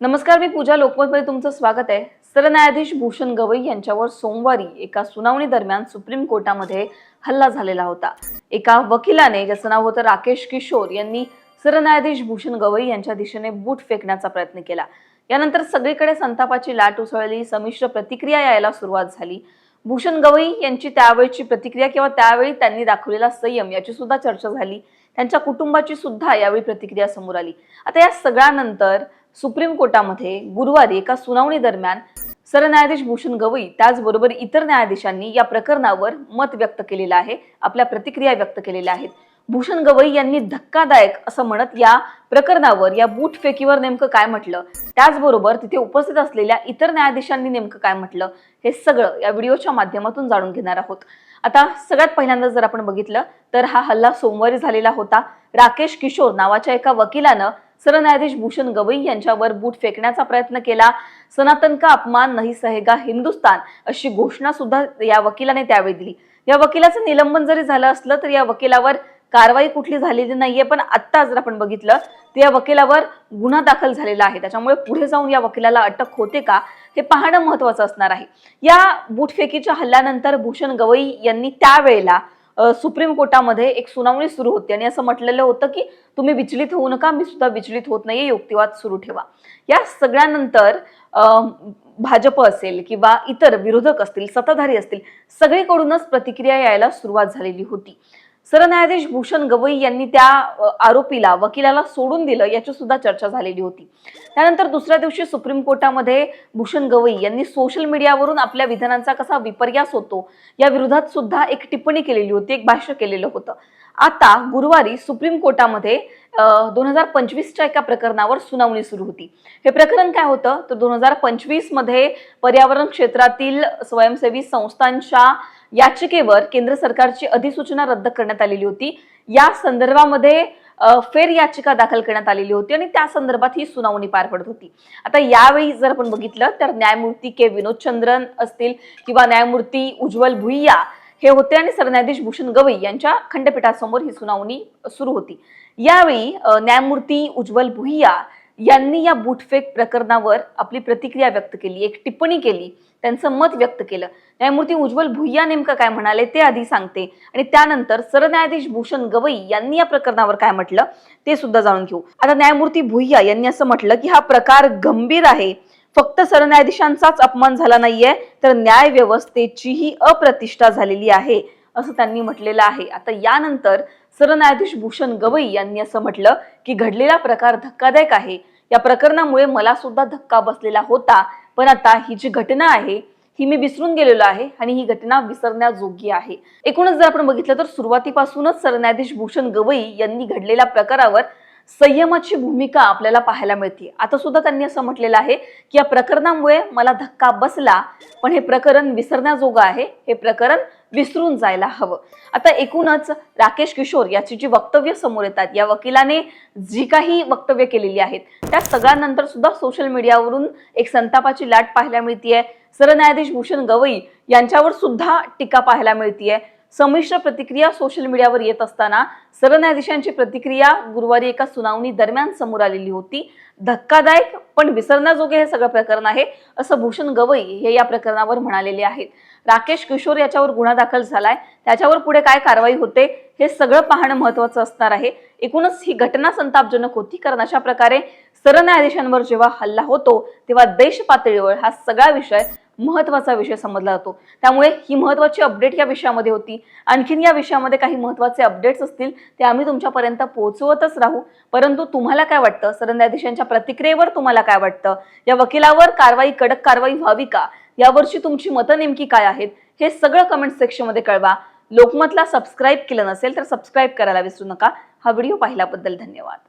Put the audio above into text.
नमस्कार मी पूजा लोकमतमध्ये तुमचं स्वागत आहे. सरन्यायाधीश भूषण गवई यांच्यावर सोमवारी एका सुनावणी दरम्यान सुप्रीम कोर्टामध्ये हल्ला झालेला होता. एका वकिलाने ज्याचं नाव होतं राकेश किशोर यांनी सरन्यायाधीश भूषण गवई यांच्या दिशेने बूट फेकण्याचा प्रयत्न केला. यानंतर सगळीकडे संतापाची लाट उसळली संमिश्र प्रतिक्रिया यायला सुरुवात झाली. भूषण गवई यांची त्यावेळची प्रतिक्रिया किंवा त्यावेळी त्यांनी दाखवलेला संयम याची सुद्धा चर्चा झाली. त्यांच्या कुटुंबाची सुद्धा यावेळी प्रतिक्रिया समोर आली. आता या सगळ्यानंतर सुप्रीम कोर्टामध्ये गुरुवारी एका सुनावणी दरम्यान सरन्यायाधीश भूषण गवई त्याचबरोबर इतर न्यायाधीशांनी या प्रकरणावर मत व्यक्त केलेलं आहे आपल्या प्रतिक्रिया व्यक्त केलेल्या आहेत. भूषण गवई यांनी धक्कादायक असं म्हणत या प्रकरणावर या बूट फेकीवर नेमकं काय म्हटलं? त्याचबरोबर तिथे उपस्थित असलेल्या इतर न्यायाधीशांनी नेमकं काय म्हटलं? हे सगळं या व्हिडिओच्या माध्यमातून जाणून घेणार आहोत. आता सगळ्यात पहिल्यांदा जर आपण बघितलं तर हा हल्ला सोमवारी झालेला होता. राकेश किशोर नावाच्या एका वकिलानं सरन्यायाधीश भूषण गवई यांच्यावर बूट फेकण्याचा प्रयत्न केला. सनातन का अपमान नाही सहेगा हिंदुस्तान अशी घोषणा सुद्धा या वकिलाने त्यावेळी दिली. या वकिलाचं निलंबन जरी झालं असलं तर या वकिलावर कारवाई कुठली झालेली नाहीये पण आत्ता जर आपण बघितलं तर या वकिलावर गुन्हा दाखल झालेला आहे. त्याच्यामुळे पुढे जाऊन या वकिलाला अटक होते का हे पाहणं महत्वाचं असणार आहे. या बुटफेकीच्या हल्ल्यानंतर भूषण गवई यांनी त्यावेळेला सुप्रीम कोर्टामध्ये एक सुनावणी सुरू होती. आणि असं म्हटलेलं होतं की तुम्ही विचलित होऊ नका मी सुद्धा विचलित होत नाहीये युक्तिवाद सुरू ठेवा. या सगळ्यानंतर भाजप असेल किंवा इतर विरोधक असतील सत्ताधारी असतील सगळीकडूनच प्रतिक्रिया यायला सुरुवात झालेली होती. सरन्यायाधीश भूषण गवई यांनी त्या आरोपीला वकिलाला सोडून दिलं याची सुद्धा चर्चा झालेली होती. त्यानंतर दुसऱ्या दिवशी सुप्रीम कोर्टामध्ये भूषण गवई यांनी सोशल मीडियावरून आपल्या विधानांचा कसा विपर्यास होतो या विरोधात सुद्धा एक टिप्पणी केलेली होती एक भाष्य केलेलं होतं. आता गुरुवारी सुप्रीम कोर्टामध्ये दोन हजार पंचवीसच्या एका प्रकरणावर सुनावणी सुरू होती. हे प्रकरण काय होतं? तर दोन हजार पंचवीसमध्ये पर्यावरण क्षेत्रातील स्वयंसेवी संस्थांच्या याचिकेवर केंद्र सरकारची अधिसूचना रद्द करण्यात आलेली होती. या संदर्भामध्ये फेर याचिका दाखल करण्यात आलेली होती आणि त्या संदर्भात ही सुनावणी पार पडत होती. आता यावेळी जर आपण बघितलं तर न्यायमूर्ती के. विनोद चंद्रन असतील किंवा न्यायमूर्ती उज्ज्वल भुईया हे होते आणि सरन्यायाधीश भूषण गवई यांच्या खंडपीठासमोर ही सुनावणी सुरू होती. यावेळी न्यायमूर्ती उज्ज्वल भुईया यांनी या बूटफेक प्रकरणावर आपली प्रतिक्रिया व्यक्त केली एक टिप्पणी केली त्यांचं मत व्यक्त केलं. न्यायमूर्ती उज्ज्वल भुय्या नेमकं काय म्हणाले ते आधी सांगते. आणि त्यानंतर सरन्यायाधीश भूषण गवई यांनी या प्रकरणावर काय म्हटलं ते सुद्धा जाणून घेऊ. आता न्यायमूर्ती भुय्या यांनी असं म्हटलं की हा प्रकार गंभीर आहे. फक्त सरन्यायाधीशांचाच अपमान झाला नाहीये तर न्याय व्यवस्थेचीही अप्रतिष्ठा झालेली आहे. असं त्यांनी म्हटलेलं आहे. आता यानंतर सरन्यायाधीश भूषण गवई यांनी असं म्हटलं की घडलेला प्रकार धक्कादायक आहे. या प्रकरणामुळे मला सुद्धा धक्का बसलेला होता. पण आता ही जी घटना आहे ही मी विसरून गेलेलो आहे आणि ही घटना विसरण्याजोगी आहे. एकूणच जर आपण बघितलं तर सुरुवातीपासूनच सरन्यायाधीश भूषण गवई यांनी घडलेल्या प्रकारावर संयमाची भूमिका आपल्याला पाहायला मिळते. आता सुद्धा त्यांनी असं म्हटलेलं आहे की या प्रकरणामुळे मला धक्का बसला पण हे प्रकरण विसरण्याजोगं आहे. हे प्रकरण विसरून जायला हवं. आता एकूणच राकेश किशोर याची जी वक्तव्य समोर येतात या वकिलाने जी काही वक्तव्य केलेली आहेत त्या सगळ्यानंतर सुद्धा सोशल मीडियावरून एक संतापाची लाट पाहायला मिळतीये. सरन्यायाधीश भूषण गवई यांच्यावर सुद्धा टीका पाहायला मिळतीये. संमिश्र प्रतिक्रिया सोशल मीडियावर येत असताना सरन्यायाधीशांची प्रतिक्रिया गुरुवारी एका सुनावणी दरम्यान समोर आलेली होती. धक्कादायक पण विसरण्याजोगे हे सगळं प्रकरण आहे असं भूषण गवई हे या प्रकरणावर म्हणालेले आहेत. राकेश किशोर याच्यावर गुन्हा दाखल झालाय त्याच्यावर पुढे काय कारवाई होते हे सगळं पाहणं महत्वाचं असणार आहे. एकूणच ही घटना संतापजनक होती कारण अशा प्रकारे सरन्यायाधीशांवर जेव्हा हल्ला होतो तेव्हा देश पातळीवर हा सगळा विषय महत्त्वाचा विषय समजला जातो. त्यामुळे ही महत्त्वाची अपडेट या विषयामध्ये होती. आणखीन या विषयामध्ये काही महत्त्वाचे अपडेट्स असतील ते आम्ही तुमच्यापर्यंत पोहोचवतच राहू. परंतु तुम्हाला काय वाटतं? सरन्यायाधीशांच्या प्रतिक्रियेवर तुम्हाला काय वाटतं? या वकिलावर कारवाई कडक कारवाई व्हावी का? यावरची तुमची मतं नेमकी काय आहेत? हे सगळं कमेंट सेक्शनमध्ये कळवा. लोकमतला सबस्क्राईब केलं नसेल तर सबस्क्राईब करायला विसरू नका. हा व्हिडिओ पाहिल्याबद्दल धन्यवाद.